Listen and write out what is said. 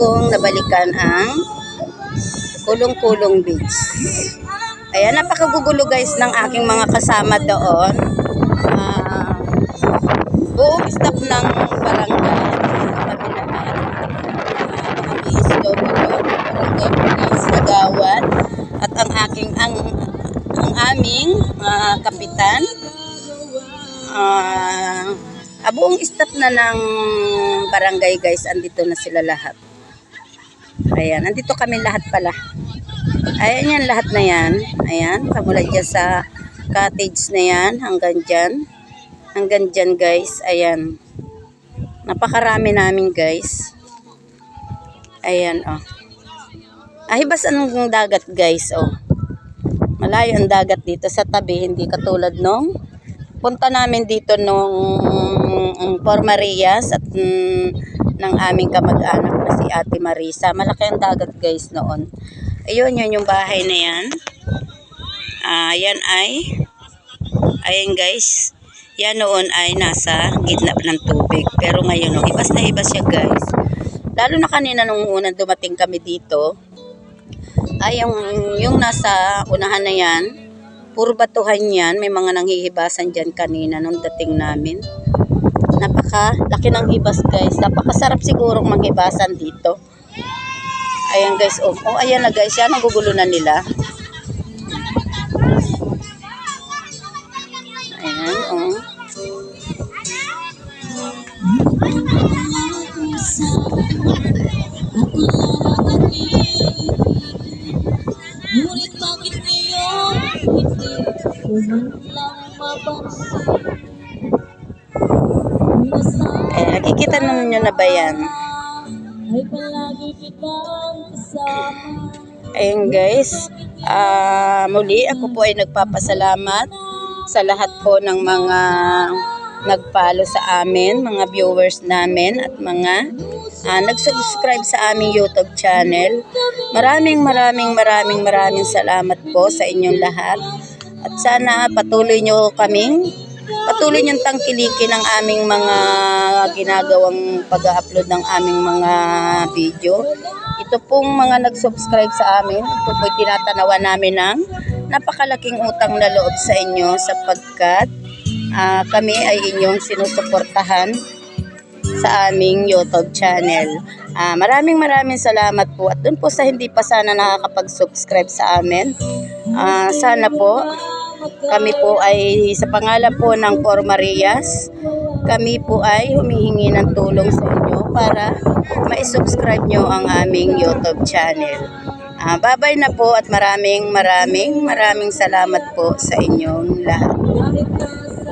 kong nabalikan ang kulong-kulong beach. Ayan, napakagugulo guys ng aking mga kasama doon. Ah, buong staff ng barangay. Kagawad. At ang aking, ang, ang aming ah, kapitan. Ah, buong staff na ng barangay guys, andito na sila lahat. Ayan, andito kami lahat pala. Ayan yan, lahat na yan. Ayan, kamula dyan sa cottage na yan, hanggang dyan. Hanggang dyan guys, ayan. Napakarami namin guys. Ayan, oh. Ahibas anong dagat guys, oh. Malayo ang dagat dito sa tabi, hindi katulad nung punta namin dito nung um, Por Marias at mm, ng aming kamag-anak na si Ate Marisa. Malaki ang dagat guys noon. Ayun, yun yung bahay na yan. Ah, yan ay, ayun guys, yan noon ay nasa gitna ng tubig. Pero ngayon, oh, ibas na ibas siya guys. Lalo na kanina nung unang dumating kami dito, ay yung, yung nasa unahan na yan, puro batuhan yan. May mga nanghihibasan dyan kanina nung dating namin. Napaka laki ng hibas guys. Napakasarap sigurong manghibasan dito. Ayan guys, oh, oh ayan na guys, yan ang gugulo na nila. Ayan, oh. Ngunit Eh, nakikita naman nyo na ba yan? Ayun guys, ah muli ako po ay nagpapasalamat sa lahat po ng mga nagpalo sa amin, mga viewers namin at mga ah, nag-subscribe sa aming YouTube channel. Maraming maraming maraming maraming salamat po sa inyong lahat. At sana patuloy nyo kaming patuloy niyong tangkilikin ang aming mga ginagawang pag-upload ng aming mga video. Ito pong mga nag-subscribe sa amin, ito po'y tinatanawan namin ng napakalaking utang na loob sa inyo sapagkat ah, kami ay inyong sinusuportahan sa aming YouTube channel. Ah, maraming maraming salamat po at dun po sa hindi pa sana nakakapag-subscribe sa amin. ah, sana po kami po ay sa pangalan po ng Por Marias, kami po ay humihingi ng tulong sa inyo para ma-subscribe nyo ang aming YouTube channel. Ah, babay na po at maraming maraming maraming salamat po sa inyong lahat.